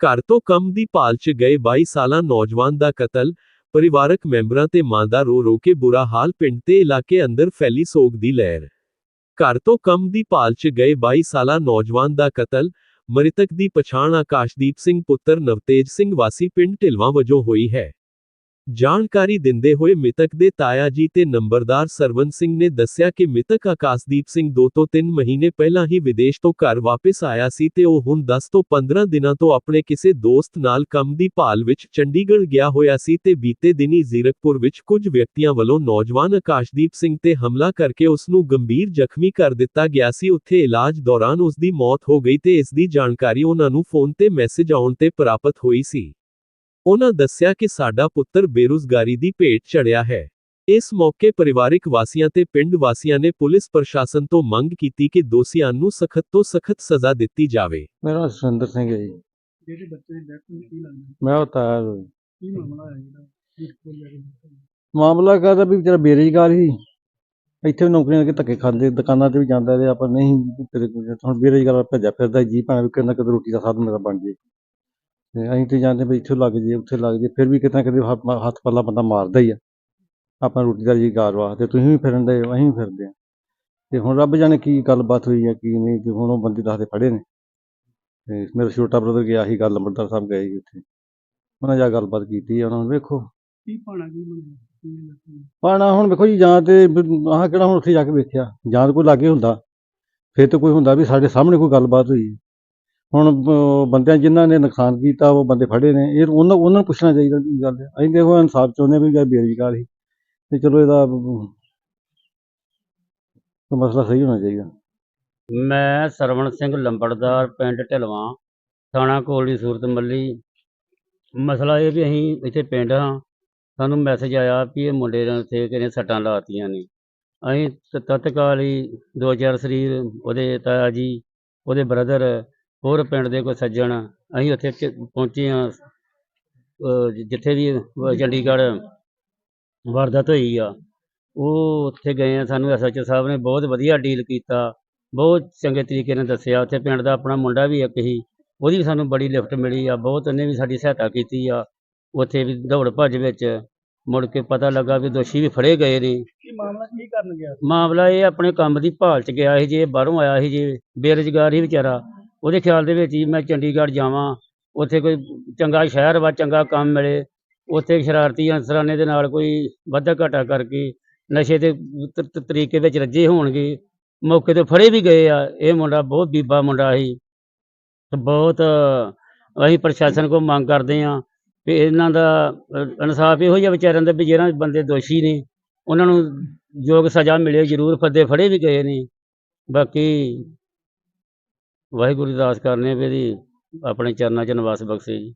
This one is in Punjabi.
ਘਰ ਤੋਂ ਕੰਮ ਦੀ ਭਾਲ 'ਚ ਗਏ 22 ਸਾਲਾਂ ਨੌਜਵਾਨ ਦਾ ਕਤਲ, ਪਰਿਵਾਰਕ ਮੈਂਬਰਾਂ ਤੇ ਮਾਂ ਦਾ ਰੋ ਰੋ ਕੇ ਬੁਰਾ ਹਾਲ ਪਿੰਡ ਤੇ ਇਲਾਕੇ ਅੰਦਰ ਫੈਲੀ ਸੋਗ ਦੀ ਲਹਿਰ। ਘਰ ਤੋਂ ਕੰਮ ਦੀ ਭਾਲ 'ਚ ਗਏ 22 ਸਾਲਾਂ ਨੌਜਵਾਨ ਦਾ ਕਤਲ, ਮ੍ਰਿਤਕ ਦੀ ਪਛਾਣ ਆਕਾਸ਼ਦੀਪ ਸਿੰਘ ਪੁੱਤਰ ਨਵਤੇਜ ਸਿੰਘ ਵਾਸੀ ਪਿੰਡ ਢਿਲਵਾਂ ਵਜੋਂ ਹੋਈ ਹੈ। ਜਾਣਕਾਰੀ ਦਿੰਦੇ ਹੋਏ ਮਿਤਕ ਦੇ ਤਾਇਆ ਜੀ ਤੇ ਨੰਬਰਦਾਰ ਸਰਵਨ ਸਿੰਘ ਨੇ ਦੱਸਿਆ ਕਿ ਮਿਤਕ ਆਕਾਸ਼ਦੀਪ ਸਿੰਘ 2 ਤੋਂ 3 ਮਹੀਨੇ ਪਹਿਲਾਂ ਹੀ ਵਿਦੇਸ਼ ਤੋਂ ਘਰ ਵਾਪਸ ਆਇਆ ਸੀ ਤੇ ਉਹ ਹੁਣ 10 ਤੋਂ 15 ਦਿਨਾਂ ਤੋਂ ਆਪਣੇ ਕਿਸੇ ਦੋਸਤ ਨਾਲ ਕੰਮ ਦੀ ਭਾਲ ਵਿੱਚ ਚੰਡੀਗੜ੍ਹ ਗਿਆ ਹੋਇਆ ਸੀ ਤੇ ਬੀਤੇ ਦਿਨੀ ਜ਼ੀਰਕਪੁਰ ਵਿੱਚ ਕੁਝ ਵਿਅਕਤੀਆਂ ਵੱਲੋਂ ਨੌਜਵਾਨ ਆਕਾਸ਼ਦੀਪ ਸਿੰਘ ਤੇ ਹਮਲਾ ਕਰਕੇ ਉਸ ਨੂੰ ਗੰਭੀਰ ਜ਼ਖਮੀ ਕਰ ਦਿੱਤਾ ਗਿਆ ਸੀ। ਉੱਥੇ ਇਲਾਜ ਦੌਰਾਨ ਉਸ ਦੀ ਮੌਤ ਹੋ ਗਈ ਤੇ ਇਸ ਦੀ ਜਾਣਕਾਰੀ ਉਹਨਾਂ ਨੂੰ ਫੋਨ ਤੇ ਮੈਸੇਜ ਆਉਣ ਤੇ ਪ੍ਰਾਪਤ ਹੋਈ ਸੀ। ਉਹਨਾਂ ਦੱਸਿਆ ਕਿ ਸਾਡਾ ਪੁੱਤਰ ਬੇਰੁਜ਼ਗਾਰੀ ਦੀ ਭੇਟ ਚੜਿਆ ਹੈ। ਇਸ ਮੌਕੇ ਪਰਿਵਾਰਿਕ ਵਾਸੀਆਂ ਤੇ ਪਿੰਡ ਵਾਸੀਆਂ ਨੇ ਪੁਲਿਸ ਪ੍ਰਸ਼ਾਸਨ ਤੋਂ ਮੰਗ ਕੀਤੀ ਕਿ ਦੋਸ਼ੀਆਂ ਨੂੰ ਸਖਤ ਤੋਂ ਸਖਤ ਸਜ਼ਾ ਦਿੱਤੀ ਜਾਵੇ। ਮੇਰਾ ਨਾਮ ਸੁਰਿੰਦਰ ਸਿੰਘ ਹੈ ਜੀ। ਜਿਹੜੇ ਬੱਚੇ ਦੀ ਡੈਥ ਹੋਈ ਕੀ ਲੱਗਦਾ? ਮੈਂ ਉਹ ਤਾਇਆ ਕੀ ਮਾਮਲਾ ਹੈ ਜਿਹੜਾ ਕੋਲ ਕੇ? ਮਾਮਲਾ ਕਰਦਾ ਵੀ ਵਿਚਾਰਾ ਬੇਰੁਜ਼ਗਾਰ ਸੀ ਇੱਥੇ ਵੀ ਨੌਕਰੀਆਂ ਦੇ ਧੱਕੇ ਖਾਂਦੇ ਦੁਕਾਨਾਂ ਤੇ ਵੀ ਜਾਂਦਾ ਤੇ ਆਪਾਂ ਨਹੀਂ ਵੀ ਤੇਰੇ ਕੋਲ ਹੁਣ ਬੇਰੁਜ਼ਗਾਰ ਭੱਜਿਆ ਫਿਰਦਾ ਜੀ ਭਾਵੇਂ ਵੀ ਕਿਤੇ ਨਾ ਕਿਤੇ ਰੋਟੀ ਦਾ ਸਾਧਨ ਮੇਰਾ ਬਣ ਜੇ। ਤੇ ਅਸੀਂ ਤੇ ਜਾਂਦੇ ਵੀ ਇੱਥੇ ਲੱਗ ਜੇ ਉੱਥੇ ਲੱਗ ਜੇ ਫਿਰ ਵੀ ਕਿਤੇ ਨਾ ਕਿਤੇ ਹੱਥ ਹੱਥ ਪੱਲਾ ਬੰਦਾ ਮਾਰਦਾ ਹੀ ਆ। ਆਪਾਂ ਰੋਟੀ ਦਾ ਰੁਜ਼ਗਾਰ ਵਾਸਤੇ ਤੁਸੀਂ ਵੀ ਫਿਰਨ ਦੇ ਅਸੀਂ ਵੀ ਫਿਰਦੇ ਆ ਤੇ ਹੁਣ ਰੱਬ ਜਾਣੇ ਕੀ ਗੱਲਬਾਤ ਹੋਈ ਆ ਕੀ ਨਹੀਂ ਤੇ ਹੁਣ ਉਹ ਬੰਦੇ ਦੱਸਦੇ ਫੜੇ ਨੇ। ਤੇ ਮੇਰਾ ਛੋਟਾ ਬ੍ਰਦਰ ਗਿਆ ਸੀ ਗੱਲ ਲੰਬੜਦਾਰ ਸਾਹਿਬ ਗਏ ਸੀ ਉੱਥੇ। ਉਹਨਾਂ ਜਾ ਗੱਲਬਾਤ ਕੀਤੀ ਆ ਉਹਨਾਂ ਨੂੰ ਵੇਖੋ। ਕੀ ਪਾਣਾ ਕੀ ਬਣਿਆ ਕੀ ਲੱਗਦਾ ਪਾਣਾ ਹੁਣ ਵੇਖੋ ਜੀ ਜਾਂ ਤੇ ਆਹ ਕਿਹੜਾ ਹੁਣ ਉੱਥੇ ਜਾ ਕੇ ਵੇਖਿਆ ਜਾਂ ਤਾਂ ਕੋਈ ਲਾਗੇ ਹੁੰਦਾ। ਫਿਰ ਤਾਂ ਕੋਈ ਹੁੰਦਾ ਵੀ ਸਾਡੇ ਸਾਹਮਣੇ ਕੋਈ ਗੱਲਬਾਤ ਹੋਈ। ਹੁਣ ਬੰਦਿਆਂ ਜਿਨ੍ਹਾਂ ਨੇ ਨੁਕਸਾਨ ਕੀਤਾ, ਉਹ ਬੰਦੇ ਫੜੇ ਨੇ। ਇਹ ਉਹਨਾਂ ਉਹਨਾਂ ਨੂੰ ਪੁੱਛਣਾ ਚਾਹੀਦਾ ਕੀ ਗੱਲ ਹੈ। ਅਸੀਂ ਦੇਖੋ, ਇਨਸਾਫ ਚਾਹੁੰਦੇ ਵੀ ਜਾਂ ਬੇਰੁਜ਼ਗਾਰ ਸੀ ਤੇ ਚਲੋ ਇਹਦਾ ਮਸਲਾ ਸਹੀ ਹੋਣਾ ਚਾਹੀਦਾ। ਮੈਂ ਸਰਵਣ ਸਿੰਘ ਲੰਬੜਦਾਰ, ਪਿੰਡ ਢਲਵਾਂ, ਥਾਣਾ ਕੋਲੀ ਸੂਰਤ ਮੱਲੀ। ਮਸਲਾ ਇਹ ਵੀ ਅਸੀਂ ਇੱਥੇ ਪਿੰਡ ਹਾਂ। ਸਾਨੂੰ ਮੈਸੇਜ ਆਇਆ ਵੀ ਇਹ ਮੁੰਡੇ ਨੇ ਉੱਥੇ ਕਿਨੇ ਸੱਟਾਂ ਲਾਤੀਆਂ ਨੇ। ਅਸੀਂ ਤ- ਤਤਕਾਲ ਹੀ ਦੋ ਚਾਰ ਸਰੀਰ, ਉਹਦੇ ਤਾਇਆ ਜੀ, ਉਹਦੇ ਬ੍ਰਦਰ ਹੋਰ ਪਿੰਡ ਦੇ ਕੋਈ ਸੱਜਣ ਅਸੀਂ ਉੱਥੇ ਚ- ਪਹੁੰਚੇ ਹਾਂ। ਜ- ਜਿੱਥੇ ਵੀ ਅਹ ਚੰਡੀਗੜ੍ਹ ਵਾਰਦਾਤ ਹੋਈ ਆ ਉਹ ਉੱਥੇ ਗਏ ਆ। ਸਾਨੂੰ ਐਸਐਚਓ ਸਾਹਿਬ ਨੇ ਬਹੁਤ ਵਧੀਆ ਡੀਲ ਕੀਤਾ ਬਹੁਤ ਚੰਗੇ ਤਰੀਕੇ ਨਾਲ ਦੱਸਿਆ। ਉੱਥੇ ਪਿੰਡ ਦਾ ਆਪਣਾ ਮੁੰਡਾ ਵੀ ਇੱਕ ਸੀ ਉਹਦੀ ਵੀ ਸਾਨੂੰ ਬੜੀ ਲਿਫਟ ਮਿਲੀ ਆ। ਬਹੁਤ ਉਹਨੇ ਵੀ ਸਾਡੀ ਸਹਾਇਤਾ ਕੀਤੀ ਆ। ਉੱਥੇ ਵੀ ਦੌੜ ਭੱਜ ਵਿੱਚ ਮੁੜ ਕੇ ਪਤਾ ਲੱਗਾ ਵੀ ਦੋਸ਼ੀ ਵੀ ਫੜੇ ਗਏ ਨੇ। ਕੀ ਮਾਮਲਾ ਕੀ ਕਰਨ ਗਿਆ? ਮਾਮਲਾ ਇਹ ਆਪਣੇ ਕੰਮ ਦੀ ਭਾਲ 'ਚ ਗਿਆ ਸੀ ਜੇ ਬਾਹਰੋਂ ਆਇਆ ਸੀ ਜੇ। ਬੇਰੁਜ਼ਗਾਰ ਹੀ ਵਿਚਾਰਾ। ਉਹਦੇ ਖਿਆਲ ਦੇ ਵਿੱਚ ਹੀ ਮੈਂ ਚੰਡੀਗੜ੍ਹ ਜਾਵਾਂ, ਉੱਥੇ ਕੋਈ ਚੰਗਾ ਸ਼ਹਿਰ ਵਾ, ਚੰਗਾ ਕੰਮ ਮਿਲੇ, ਉੱਥੇ ਸ਼ਰਾਰਤੀ ਅਨਸਰਾਨੇ ਦੇ ਨਾਲ ਕੋਈ ਵਾਧਾ ਘਾਟਾ ਕਰਕੇ ਨਸ਼ੇ ਦੇ ਤਰੀਕੇ ਵਿੱਚ ਰੱਜੇ ਹੋਣਗੇ। ਮੌਕੇ ਤੇ ਫੜੇ ਵੀ ਗਏ ਆ, ਇਹ ਮੁੰਡਾ ਬਹੁਤ ਬੀਬਾ ਮੁੰਡਾ ਸੀ। ਬਹੁਤ ਅਸੀਂ ਪ੍ਰਸ਼ਾਸਨ ਕੋਲ ਮੰਗ ਕਰਦੇ ਆ ਵੀ ਇਹਨਾਂ ਦਾ ਇਨਸਾਫ ਇਹੋ ਜਿਹਾ ਵਿਚਾਰਿਆਂ ਦਾ ਵੀ ਜਿਹੜਾ ਬੰਦੇ ਦੋਸ਼ੀ ਨੇ, ਉਹਨਾਂ ਨੂੰ ਯੋਗ ਸਜ਼ਾ ਮਿਲੇ, ਜ਼ਰੂਰ ਫੱਦੇ ਫੜੇ ਵੀ ਗਏ ਨੇ। ਬਾਕੀ ਵਾਹਿਗੁਰੂ ਜੀ ਅਰਦਾਸ ਕਰਨੇ ਵੀ ਇਹਦੀ ਆਪਣੇ ਚਰਨਾਂ 'ਚ ਨਿਵਾਸ ਬਖਸ਼ੇ ਜੀ।